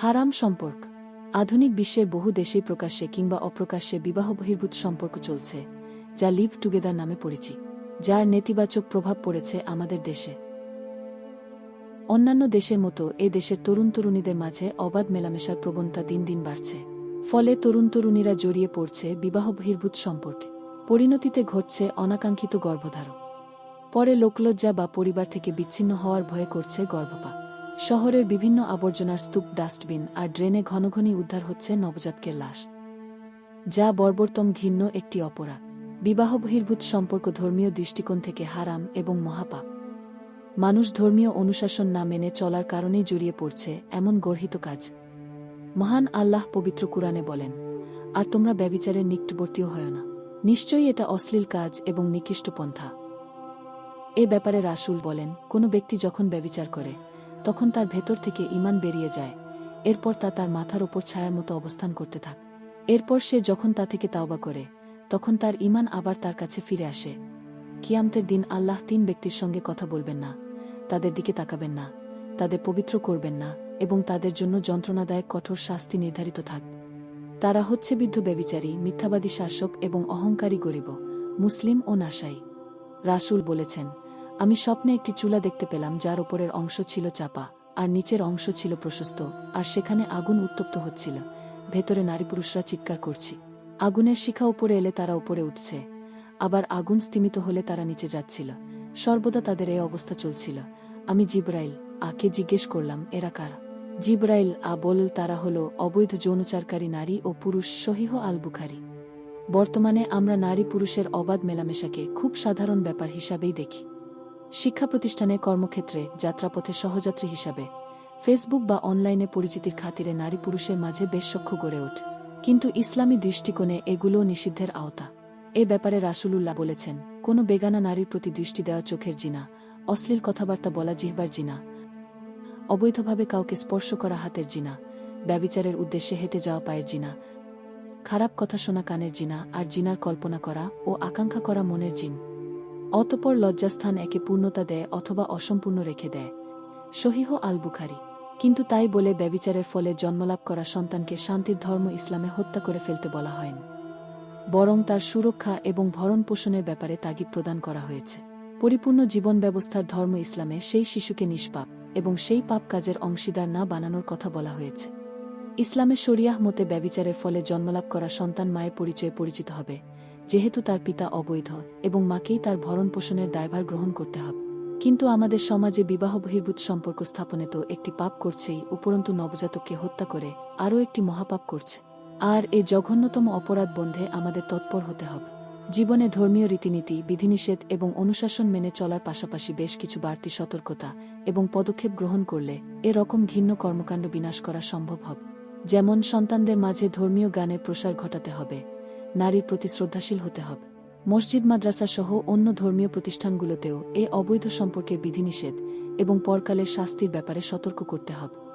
হারাম সম্পর্ক। আধুনিক বিশ্বের বহু দেশেই প্রকাশ্যে কিংবা অপ্রকাশ্যে বিবাহ বহির্ভূত সম্পর্ক চলছে, যা লিভ টুগেদার নামে পরিচিত, যার নেতিবাচক প্রভাব পড়েছে আমাদের দেশে। অন্যান্য দেশের মতো এ দেশের তরুণ তরুণীদের মাঝে অবাধ মেলামেশার প্রবণতা দিন দিন বাড়ছে। ফলে তরুণ তরুণীরা জড়িয়ে পড়ছে বিবাহ বহির্ভূত সম্পর্কে। পরিণতিতে ঘটছে অনাকাঙ্ক্ষিত গর্ভধারণ। পরে লোকলজ্জা বা পরিবার থেকে বিচ্ছিন্ন হওয়ার ভয়ে করছে গর্ভপাত। শহরের বিভিন্ন আবর্জনার স্তূপ ডাস্টবিন আর ড্রেনে ঘনঘনই উদ্ধার হচ্ছে নবজাতকের লাশ। যা বর্বরতম ঘিন্ন একটি অপরাধ। বিবাহ বহির্ভূত সম্পর্ক ধর্মীয় দৃষ্টিকোণ থেকে হারাম এবং মহাপাপ। মানুষ ধর্মীয় অনুশাসন না মেনে চলার কারণেই জড়িয়ে পড়ছে এমন গর্হিত কাজ। মহান আল্লাহ পবিত্র কুরআনে বলেন, আর তোমরা ব্যবিচারের নিকটবর্তীও হয় না। নিশ্চয়ই এটা অশ্লীল কাজ এবং নিকৃষ্ট পন্থা। এ ব্যাপারে রাসূল বলেন, কোনো ব্যক্তি যখন ব্যবিচার করে তখন তার ভেতর থেকে ইমান বেরিয়ে যায়। এরপর তা তার মাথার ওপর ছায়ার মতো অবস্থান করতে থাক। এরপর সে যখন তা থেকে তাওবা করে, তখন তার ইমান আবার তার কাছে ফিরে আসে। কিয়ামতের দিন আল্লাহ তিন ব্যক্তির সঙ্গে কথা বলবেন না, তাদের দিকে তাকাবেন না, তাদের পবিত্র করবেন না এবং তাদের জন্য যন্ত্রণাদায়ক কঠোর শাস্তি নির্ধারিত থাক। তারা হচ্ছে বিদ্ধ ব্যবিচারী মিথ্যাবাদী শাসক এবং অহংকারী গরিব, মুসলিম ও নাসাই। রাসূল বলেছেন আমি স্বপ্নে একটি চুলা দেখতে পেলাম যার ওপরের অংশ ছিল চাপা, আর নিচের অংশ ছিল প্রশস্ত, আর সেখানে আগুন উত্তপ্ত হচ্ছিল। ভেতরে নারী পুরুষরা চিৎকার করছি। আগুনের শিখা উপরে এলে তারা উপরে উঠছে। আবার আগুন স্তিমিত হলে তারা নিচে যাচ্ছিল। সর্বদা তাদের এই অবস্থা চলছিল। আমি জিব্রাইল, আকে জিজ্ঞেস করলাম, এরা কারা? জিব্রাইল আ বল তারা হল অবৈধ যৌনচারকারী নারী ও পুরুষ সহিহ আল বুখারি বর্তমানে আমরা নারী পুরুষের অবাধ মেলামেশাকে খুব সাধারণ ব্যাপার হিসাবেই দেখি। শিক্ষা প্রতিষ্ঠানে কর্মক্ষেত্রে যাত্রাপথে সহযাত্রী হিসাবে। ফেসবুক বা অনলাইনে পরিচিতির খাতিরে নারী পুরুষের মাঝে বেশ সখ্য গড়ে ওঠে। কিন্তু ইসলামী দৃষ্টিকোণে এগুলো নিষিদ্ধের আওতা। এ ব্যাপারে রাসূলুল্লাহ বলেছেন, কোনো বেগানা নারীর প্রতি দৃষ্টি দেওয়া চোখের জিনা, অশ্লীল কথাবার্তা বলা জিহবার জিনা, অবৈধভাবে কাউকে স্পর্শ করা হাতের জিনা, ব্যবিচারের উদ্দেশ্যে হেঁটে যাওয়া পায়ের জিনা, খারাপ কথা শোনা কানের জিনা আর জিনার কল্পনা করা ও আকাঙ্ক্ষা করা মনের জিন। অতপর লজ্জাস্থান একে পূর্ণতা দেয় অথবা অসম্পূর্ণ রেখে দেয়। সহিহ আল বুখারি কিন্তু তাই বলে ব্যবিচারের ফলে জন্মলাভ করা সন্তানকে শান্তির ধর্ম ইসলামে হত্যা করে ফেলতে বলা হয়নি বরং তার সুরক্ষা এবং ভরণ পোষণের ব্যাপারে তাগিদ প্রদান করা হয়েছে। পরিপূর্ণ জীবন ব্যবস্থার ধর্ম ইসলামে সেই শিশুকে নিষ্পাপ এবং সেই পাপ কাজের অংশীদার না বানানোর কথা বলা হয়েছে। ইসলামে শরিয়াহ মতে ব্যবিচারের ফলে জন্মলাভ করা সন্তান মায়ের পরিচয়ে পরিচিত হবে। যেহেতু তার পিতা অবৈধ এবং মাকেই তার ভরণ পোষণের দায়ভার গ্রহণ করতে হবে। কিন্তু আমাদের সমাজে বিবাহ বহির্ভূত সম্পর্ক স্থাপনে তো একটি পাপ করছেই, উপরন্তু নবজাতককে হত্যা করে আরও একটি মহাপাপ করছে। আর এ জঘন্যতম অপরাধ বন্ধে আমাদের তৎপর হতে হবে। জীবনে ধর্মীয় রীতিনীতি, বিধিনিষেধ এবং অনুশাসন মেনে চলার পাশাপাশি বেশ কিছু বাড়তি সতর্কতা এবং পদক্ষেপ গ্রহণ করলে এরকম ঘিন্ন কর্মকাণ্ড বিনাশ করা সম্ভব হবে। যেমন সন্তানদের মাঝে ধর্মীয় গানের প্রসার ঘটাতে হবে নারীর প্রতি শ্রদ্ধাশীল হতে হবে। মসজিদ, মাদ্রাসা সহ অন্য ধর্মীয় প্রতিষ্ঠানগুলোতেও এ অবৈধ সম্পর্কে বিধিনিষেধ এবং পরকালের শাস্তির ব্যাপারে সতর্ক করতে হবে।